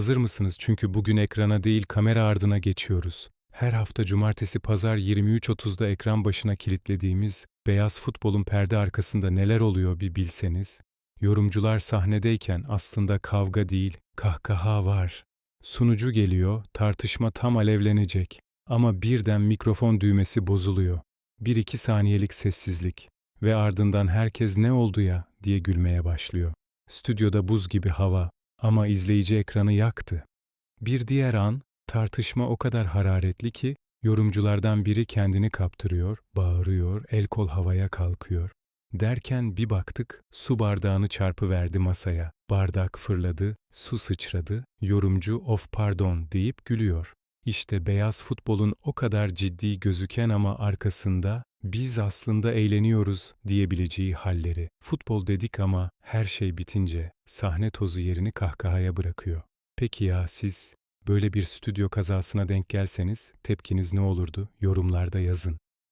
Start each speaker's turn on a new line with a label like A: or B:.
A: Hazır mısınız? Çünkü bugün ekrana değil kamera ardına geçiyoruz. Her hafta cumartesi pazar 23.30'da ekran başına kilitlediğimiz beyaz futbolun perde arkasında neler oluyor bir bilseniz. Yorumcular sahnedeyken aslında kavga değil, kahkaha var. Sunucu geliyor, tartışma tam alevlenecek. Ama birden mikrofon düğmesi bozuluyor. Bir iki saniyelik sessizlik ve ardından herkes ne oldu ya diye gülmeye başlıyor. Stüdyoda buz gibi hava ama izleyici ekranı yaktı. Bir diğer an, tartışma o kadar hararetli ki, yorumculardan biri kendini kaptırıyor, bağırıyor, el kol havaya kalkıyor. Derken bir baktık, su bardağını çarpıverdi masaya. Bardak fırladı, su sıçradı, yorumcu of pardon deyip gülüyor. İşte beyaz futbolun o kadar ciddi gözüken ama arkasında biz aslında eğleniyoruz diyebileceği halleri. Futbol dedik ama her şey bitince sahne tozu yerini kahkahaya bırakıyor. Peki ya siz böyle bir stüdyo kazasına denk gelseniz tepkiniz ne olurdu? Yorumlarda yazın.